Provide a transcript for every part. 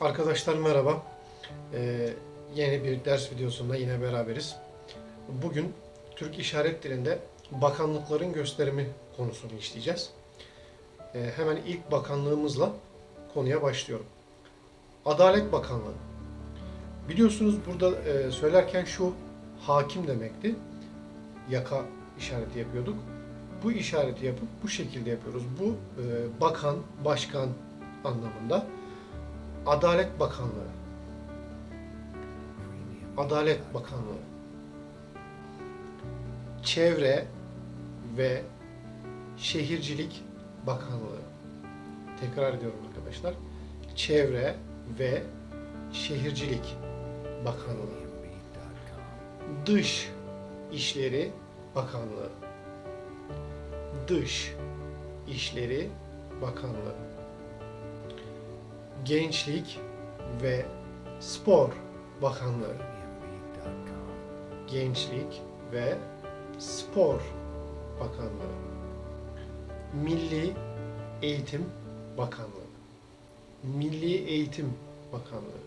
Arkadaşlar merhaba. Ee, yeni bir ders videosunda yine beraberiz. Bugün Türk İşaret Dili'nde bakanlıkların gösterimi konusunu işleyeceğiz. Ee, hemen ilk bakanlığımızla konuya başlıyorum. Adalet Bakanlığı. Biliyorsunuz burada e, söylerken şu hakim demekti. Yaka işareti yapıyorduk. Bu işareti yapıp bu şekilde yapıyoruz. Bu e, bakan, başkan anlamında. Adalet Bakanlığı. Adalet Bakanlığı. Çevre ve Şehircilik Bakanlığı. Tekrar ediyorum arkadaşlar. Çevre ve Şehircilik Bakanlığı. Dış İşleri Bakanlığı. Dış İşleri Bakanlığı. Gençlik ve Spor Bakanlığı. Gençlik ve Spor Bakanlığı. Milli Eğitim Bakanlığı. Milli Eğitim Bakanlığı.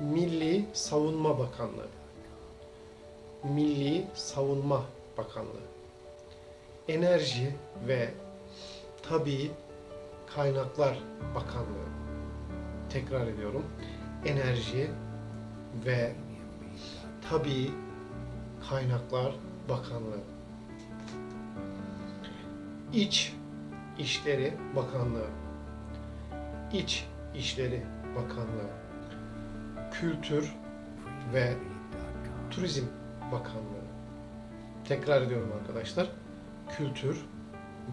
Milli Savunma Bakanlığı. Milli Savunma Bakanlığı. Enerji ve Tabii Kaynaklar Bakanlığı. Tekrar ediyorum. Enerji ve Tabii Kaynaklar Bakanlığı. İç İşleri Bakanlığı. İç İşleri Bakanlığı. Kültür ve Turizm Bakanlığı. Tekrar ediyorum arkadaşlar. Kültür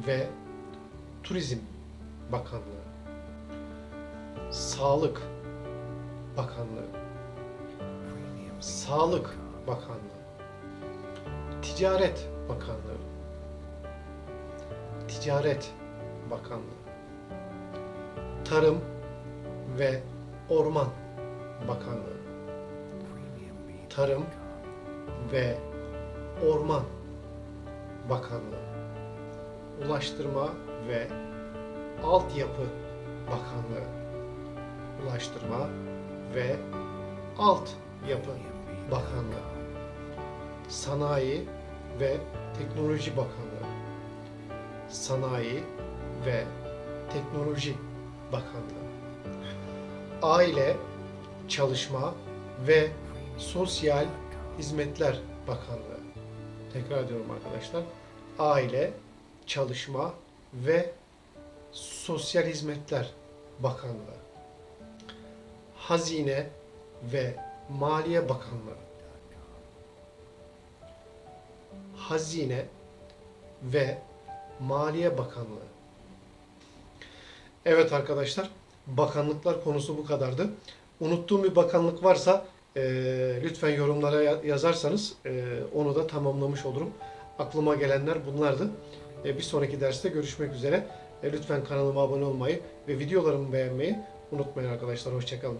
ve Turizm Bakanlığı. Sağlık Bakanlığı. Sağlık Bakanlığı. Ticaret Bakanlığı. Ticaret Bakanlığı. Tarım ve Orman Bakanlığı. Tarım ve Orman Bakanlığı. Ulaştırma ve Altyapı Bakanlığı. Ulaştırma ve Altyapı Bakanlığı. Sanayi ve Teknoloji Bakanlığı. Sanayi ve Teknoloji Bakanlığı. Aile, Çalışma ve Sosyal Hizmetler Bakanlığı. Tekrar ediyorum arkadaşlar. Aile, Çalışma ve Sosyal Hizmetler Bakanlığı. Hazine ve Maliye Bakanlığı. Hazine ve Maliye Bakanlığı. Evet arkadaşlar, bakanlıklar konusu bu kadardı. Unuttuğum bir bakanlık varsa e, lütfen yorumlara ya- yazarsanız e, onu da tamamlamış olurum. Aklıma gelenler bunlardı. E, bir sonraki derste görüşmek üzere. E, lütfen kanalıma abone olmayı ve videolarımı beğenmeyi unutmayın arkadaşlar. Hoşçakalın.